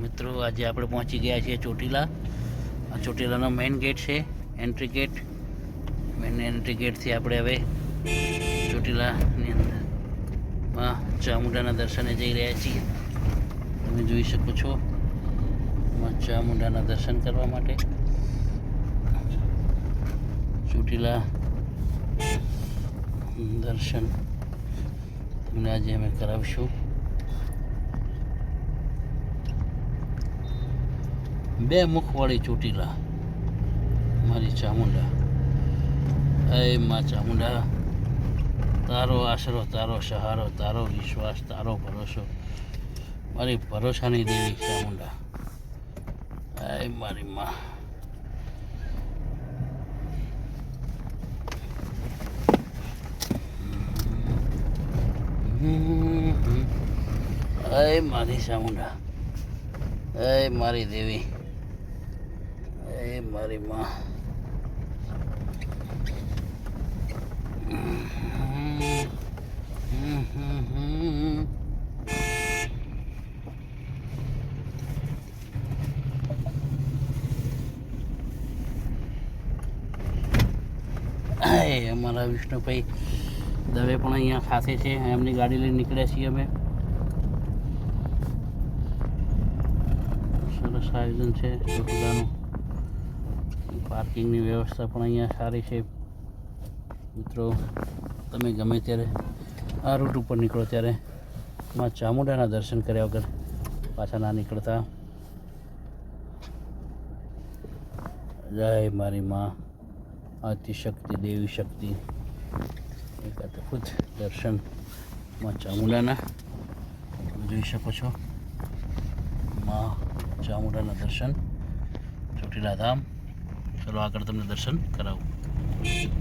મિત્રો, આજે આપણે પહોંચી ગયા છીએ ચોટીલા. આ ચોટીલાનો મેઇન ગેટ છે એન્ટ્રી ગેટ મેઇન એન્ટ્રી ગેટથી આપણે હવે ચોટીલાની અંદરમાં ચામુંડાના દર્શને જઈ રહ્યા છીએ. તમે જોઈ શકો છો ચામુંડાના દર્શન કરવા માટે ચોટીલા દર્શન તમને આજે અમે કરાવીશું. બે મુખવાળી ચોટીલા. મારી ચામુંડા. એ માં ચામુંડા. તારો આશરો, તારો સહારો, તારો વિશ્વાસ, તારો ભરોસો. મારી ભરોસાની દેવી ચામુંડા. એ મારી માં. એ મારી ચામુંડા. એ મારી દેવી. એ મારી માં. અમારા વિષ્ણુભાઈ દવે પણ અહીંયા ખાસે છે, એમની ગાડી લઈને નીકળ્યા છીએ અમે. સરસ આયોજન છે ચોટીલાનું પાર્કિંગની વ્યવસ્થા પણ અહીંયા સારી છે. મિત્રો, તમે ગમે ત્યારે આ રૂટ ઉપર નીકળો ત્યારે માં ચામુંડાના દર્શન કર્યા વગર પાછા ના નીકળતા. જય મારી માં. આદિશક્તિ દેવી શક્તિ. એક અદભુત દર્શનમાં ચામુંડાના. જોઈ શકો છો. માં ચામુંડાના દર્શન. ચોટીલા ધામ. ચલો આગળ તમને દર્શન કરાવું.